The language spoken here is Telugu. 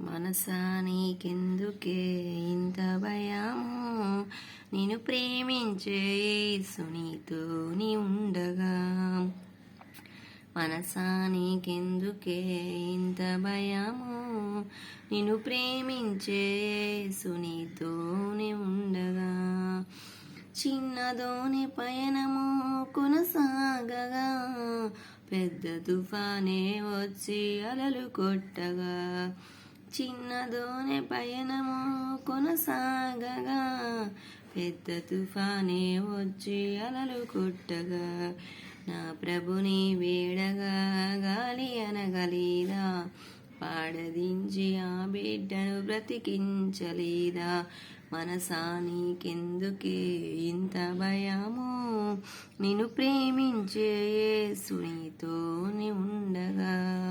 మనసా నీకెందుకే? ఇంత భయము? నేను ప్రేమించే సునీతో నీ ఉండగా. మనసా నీకెందుకే? ఇంత భయము? నిన్ను ప్రేమించే సునీతోనే ఉండగా. చిన్నదోని పయనము కొనసాగగా. పెద్ద తుఫానే వచ్చి అలలు కొట్టగా. చిన్నదోనే పయనము కొనసాగగా. పెద్ద తుఫానే వచ్చి అలలు కొట్టగా. నా ప్రభుని వేడగా గాలి అనగలేదా? పాడదించి ఆ బిడ్డను బ్రతికించలేదా? మనసా నీకెందుకే ఇంత భయము? నేను ప్రేమించే సునీతోనే ఉండగా.